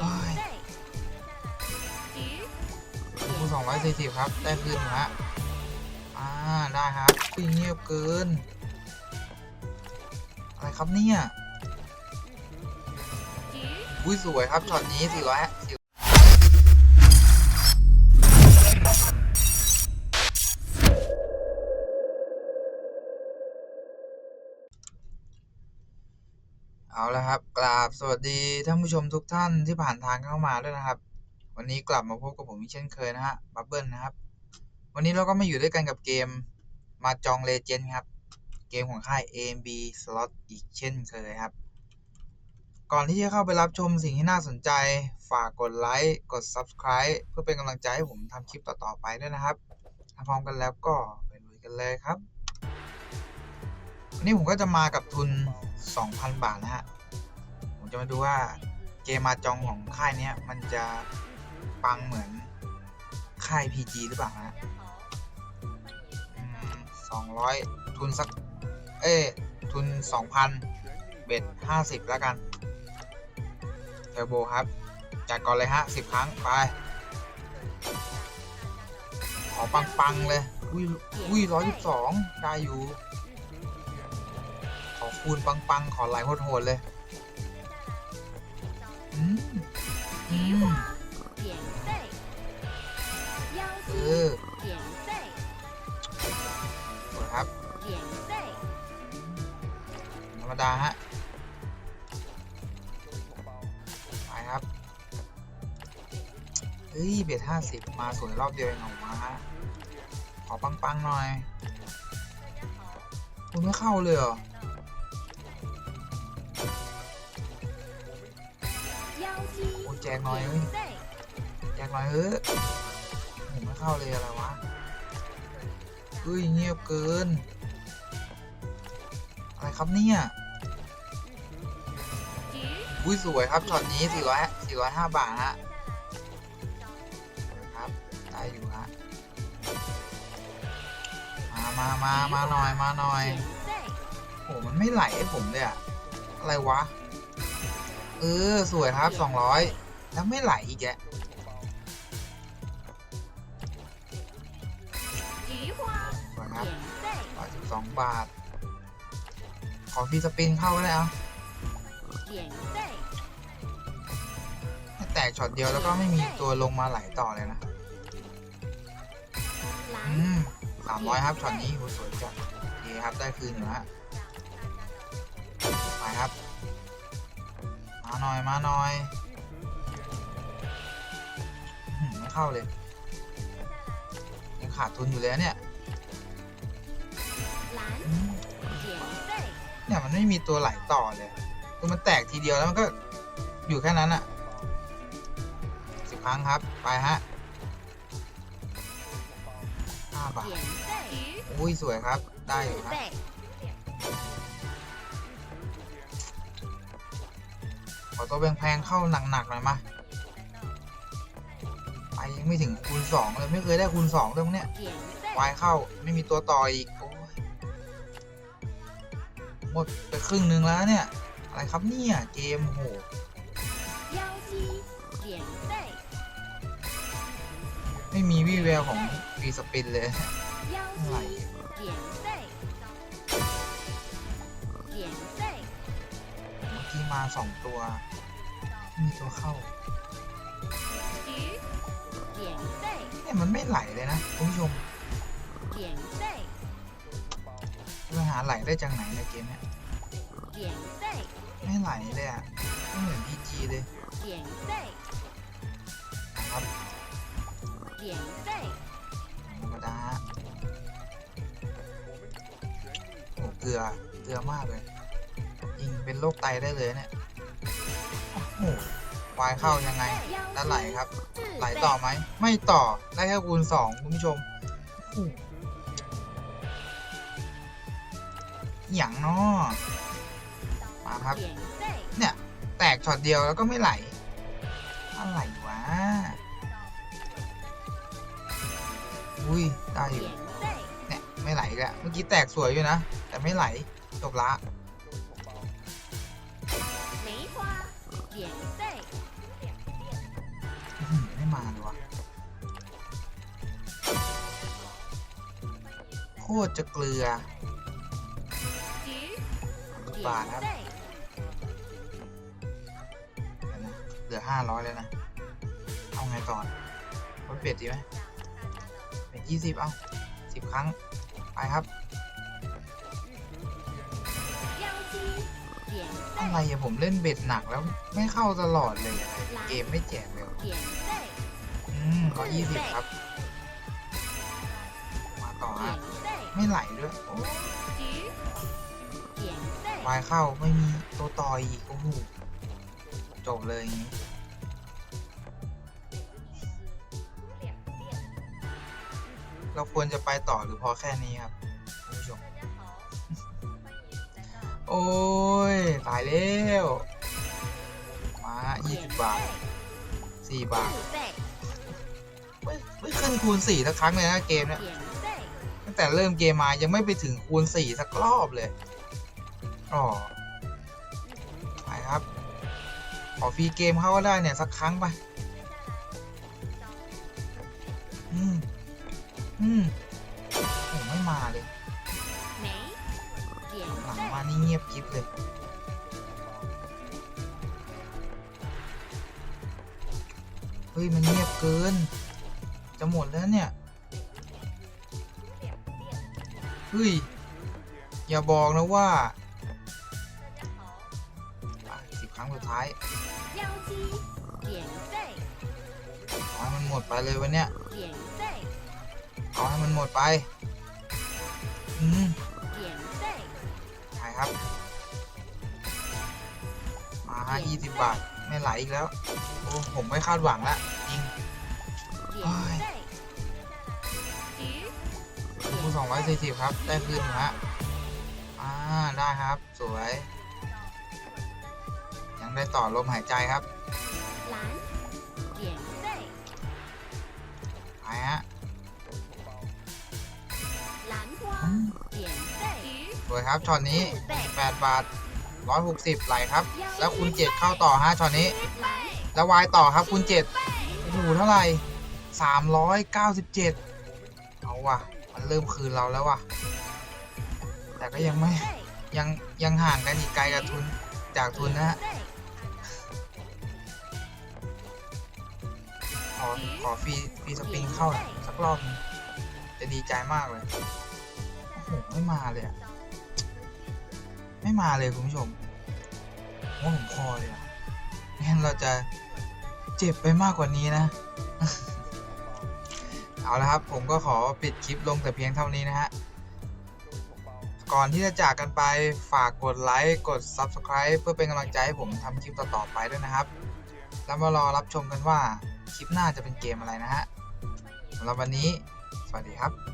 โอ้ยคูสองร้อยสี่สิบครับ ได้คืนฮะอ่า ได้ครับอุ้ยเงียบเกิน อะไรครับเนี่ย อุ้ยสวยครับช็อตนี้สี่ร้อย เอาละครับกราบสวัสดีท่านผู้ชมทุกท่านที่ผ่านทางเข้ามาด้วยนะครับ วันนี้กลับมาพบกับผมอีกเช่นเคยนะฮะบับเบิลนะครับ วันนี้เราก็มาอยู่ด้วยกันกับเกมมาจองเลเจนด์ครับ เกมของค่าย AMB Slot อีกเช่นเคยครับ ก่อนที่จะเข้าไปรับชมสิ่งที่น่าสนใจ ฝากกดไลค์กด Subscribe เพื่อเป็นกำลังใจให้ผมทำคลิปต่อๆไปด้วยนะครับถ้าพร้อมกันแล้วก็ไปลุยกันเลยครับวันนี้ผมก็จะมากับทุน 2,000 บาทนะฮะ จะมาดูว่าเกมมาจองของค่ายเนี้ยมันจะปังเหมือนค่าย PG หรือเปล่านะสองร้อยทุนสัก เอ้ทุนสองพันเบ็ดห้าสิบแล้วกันเทอร์โบครับ จัดก่อนเลยฮะสิบครั้ง ไป ขอปัง ๆ เลย อุ้ยอุ้ยร้อยสิบสองได้อยู่ ขอคูณปัง ๆ ขอไหลโหดๆเลย อืมอืมเออสวยครับธรรมดาฮะไปครับเฮ้ยเบียดห้าสิบมาสวยรอบเดียวเองออกมาฮะขอปังๆหน่อยคุณไม่เข้าเลยเหรอ แจกหน่อยเว้ยแจกหน่อยเฮ้ยผมไม่เข้าเลยอะไรวะเฮ้ยเงียบเกิน อะไรครับเนี่ยอุ้ยสวยครับช็อตนี้400 405 บาทฮะครับได้อยู่ฮะมามามามาหน่อยมาหน่อยโหมันไม่ไหลให้ผมเลยอะอะไรวะเออสวยครับ 200 แล้วไม่ไหลอีกแกสวยครับ112บาท ขอฟรีสปินเข้าก็ได้เอาให้แตกช็อตเดียวแล้วก็ไม่มีตัวลงมาไหลต่อเลยนะอืมสามร้อยครับช็อตนี้โหสวยจัดโอเคครับได้คืนอยู่ฮะไปครับ มาหน่อยมาหน่อย เข้าเลย ยังขาดทุนอยู่เลยนะเนี่ยอืมเนี่ยมันไม่มีตัวไหลต่อเลยคือมันแตกทีเดียวแล้วมันก็อยู่แค่นั้นอะสิบครั้งครับ ไปฮะห้าบาทอุ้ยสวยครับ ได้อยู่ครับขอตัวแพงๆเข้าหนักๆหน่อยมา ไปยังไม่ถึงคูณสองเลยไม่เคยได้คูณสองเลยมั้งเนี่ยวายเข้าไม่มีตัวต่ออีกโอ้ยหมดไปครึ่งหนึ่งแล้วเนี่ย อะไรครับเนี่ยเกมโหไม่มีวี่แววของฟรีสปินเลยอะไรเมื่อกี้มาสองตัวไม่มีตัวเข้า เนี่ยมันไม่ไหลเลยนะคุณผู้ชมจะหาไหลได้จากไหนในเกมเนี่ยไม่ไหลเลยอะไม่เหมือน PG เลยครับธรรมดาโอ้เกลือเกลือมากเลยยิงเป็นโรคไตได้เลยเนี่ยโอ้โห วายเข้ายังไงแล้วไหลครับ ไหลต่อไหม ไม่ต่อ ได้แค่คูณสองคุณผู้ชมโอ้โหอหย่างเนาะมาครับ เนี่ย แตกช็อตเดียวแล้วก็ไม่ไหล อะไรวะ อุ้ยได้อยู่เนี่ยไม่ไหลอีกแล้วเมื่อกี้แตกสวยอยู่นะ แต่ไม่ไหลจบละ มาเลยวะโคตรจะเกลือปาครับเหลือห้าร้อยเลยนะ เอาไงก่อนรถเปลี่ยนดีไหมเป็นยี่สิบเอาสิบครั้ง ไปครับอะไรอะผมเล่นเบ็ดหนักแล้วไม่เข้าตลอดเลย เกมไม่แจกเลย มร้อยยี่สิบครับ มาต่อฮะไม่ไหลด้วยโอ้วายเข้าไม่มีตัวต่ออีกโอ้โหจบเลยอย่างนี้เราควรจะไปต่อหรือพอแค่นี้ครับคุณผู้ชม โอ้ย ตายแล้ว มา 20 บาท 4 บาท ไม่ไม่ขึ้นคูณสี่สักครั้งเลยนะเกมเนี่ยตั้งแต่เริ่มเกมมายังไม่ไปถึงคูณสี่สักรอบเลยอ๋อไปครับ ขอฟรีเกมเข้าก็ได้เนี่ย สักครั้งไปอืมอืมโอ้ไม่มาเลยหลังมานี่เงียบกิฟเลยเฮ้ย มันเงียบเกิน จะหมดแล้วเนี่ยเฮ้ย อย่าบอกนะว่าสิบครั้งสุดท้ายเอาให้มันหมดไปเลยวันเนี้ยเอาให้มันหมดไป อืมใช่ครับ มาฮะยี่สิบบาท ไม่ไหลอีกแล้ว โอ้ ผมไม่คาดหวังละจริง 240 ครับ ได้คืนฮะอ่าได้ครับสวย ยังได้ต่อลมหายใจครับไปฮะสวยครับช็อตนี้ 8 บาท 160 ไหลครับ แล้วคุณเจ็ดเข้าต่อฮะช็อตนี้ แล้ววายต่อครับคุณเจ็ดอยู่เท่าไหร่397 เอาว่ะ มันเริ่มคืนเราแล้วว่ะ แต่ก็ยังไม่，ยังยังห่างกันอีกไกลกับทุนจากทุนนะฮะ，ขอขอฟรีฟรีสปริงเข้าสักรอบจะดีใจมากเลย โอ้โห ไม่มาเลยอะไม่มาเลยคุณผู้ชมว่าผมพอเลยอะงั้นเราจะเจ็บไปมากกว่านี้นะ เอาละครับ ผมก็ขอปิดคลิปลงแต่เพียงเท่านี้นะฮะ ก่อนที่จะจากกันไปฝากกดไลค์ กด Subscribe เพื่อเป็นกำลังใจให้ผมทำคลิปต่อๆไปด้วยนะครับ แล้วมารอรับชมกันว่าคลิปหน้าจะเป็นเกมอะไรนะฮะสำหรับวันนี้ สวัสดีครับ